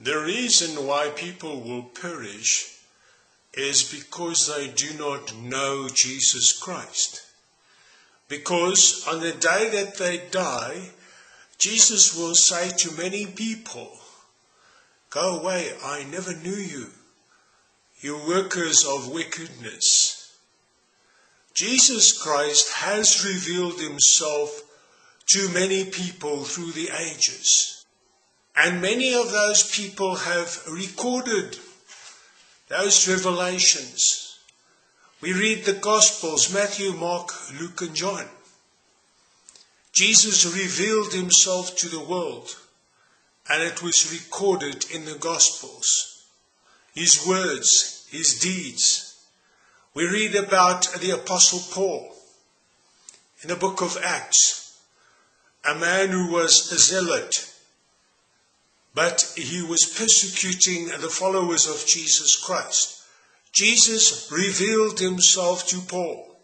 The reason why people will perish is because they do not know Jesus Christ. Because on the day that they die, Jesus will say to many people, Go away, I never knew you, you workers of wickedness. Jesus Christ has revealed himself to many people through the ages. And many of those people have recorded those revelations. We read the Gospels Matthew, Mark, Luke, and John. Jesus revealed himself to the world, and it was recorded in the Gospels. His words, his deeds. We read about the Apostle Paul in the book of Acts, a man who was a zealot, but he was persecuting the followers of Jesus Christ. Jesus revealed himself to Paul,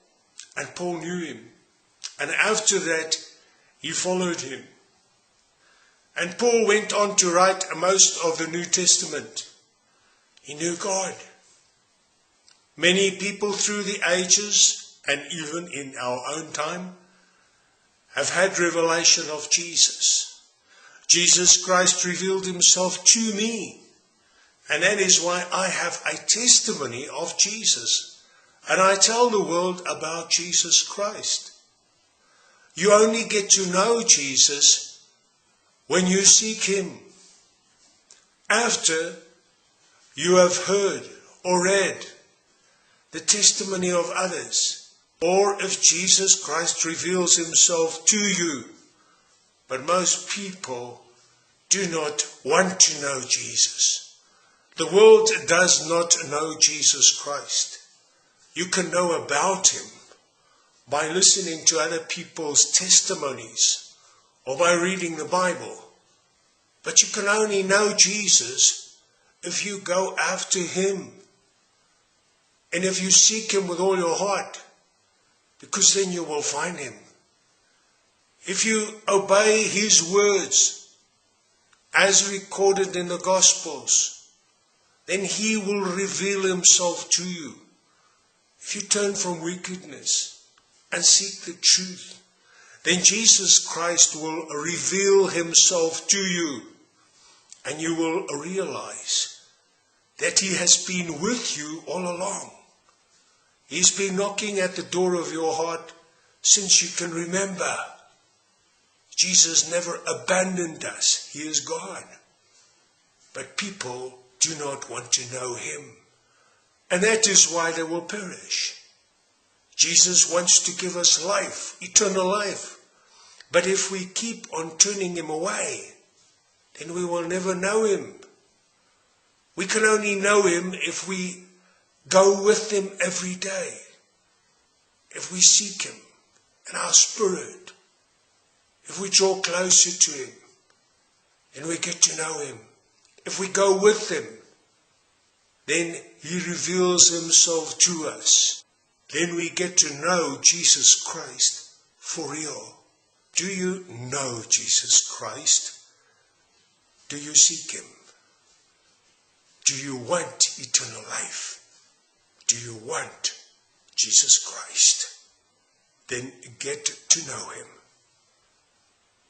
and Paul knew him. And after that, he followed him. And Paul went on to write most of the New Testament. He knew God. Many people through the ages, and even in our own time, have had revelation of Jesus. Jesus Christ revealed himself to me. And that is why I have a testimony of Jesus. And I tell the world about Jesus Christ. You only get to know Jesus when you seek Him. After you have heard or read the testimony of others, or if Jesus Christ reveals Himself to you. But most people do not want to know Jesus. The world does not know Jesus Christ. You can know about Him by listening to other people's testimonies or by reading the Bible. But you can only know Jesus if you go after Him and if you seek Him with all your heart, because then you will find Him. If you obey His words as recorded in the Gospels, then He will reveal Himself to you. If you turn from wickedness, and seek the truth, then Jesus Christ will reveal himself to you and you will realize that he has been with you all along. He's been knocking at the door of your heart since you can remember. Jesus never abandoned us. He is God. But people do not want to know him. And that is why they will perish. Jesus wants to give us life, eternal life. But if we keep on turning him away, then we will never know him. We can only know him if we go with him every day, if we seek him in our spirit, if we draw closer to him and we get to know him, if we go with him, then he reveals himself to us then we get to know Jesus Christ for real. Do you know Jesus Christ? Do you seek Him? Do you want eternal life? Do you want Jesus Christ? Then get to know Him.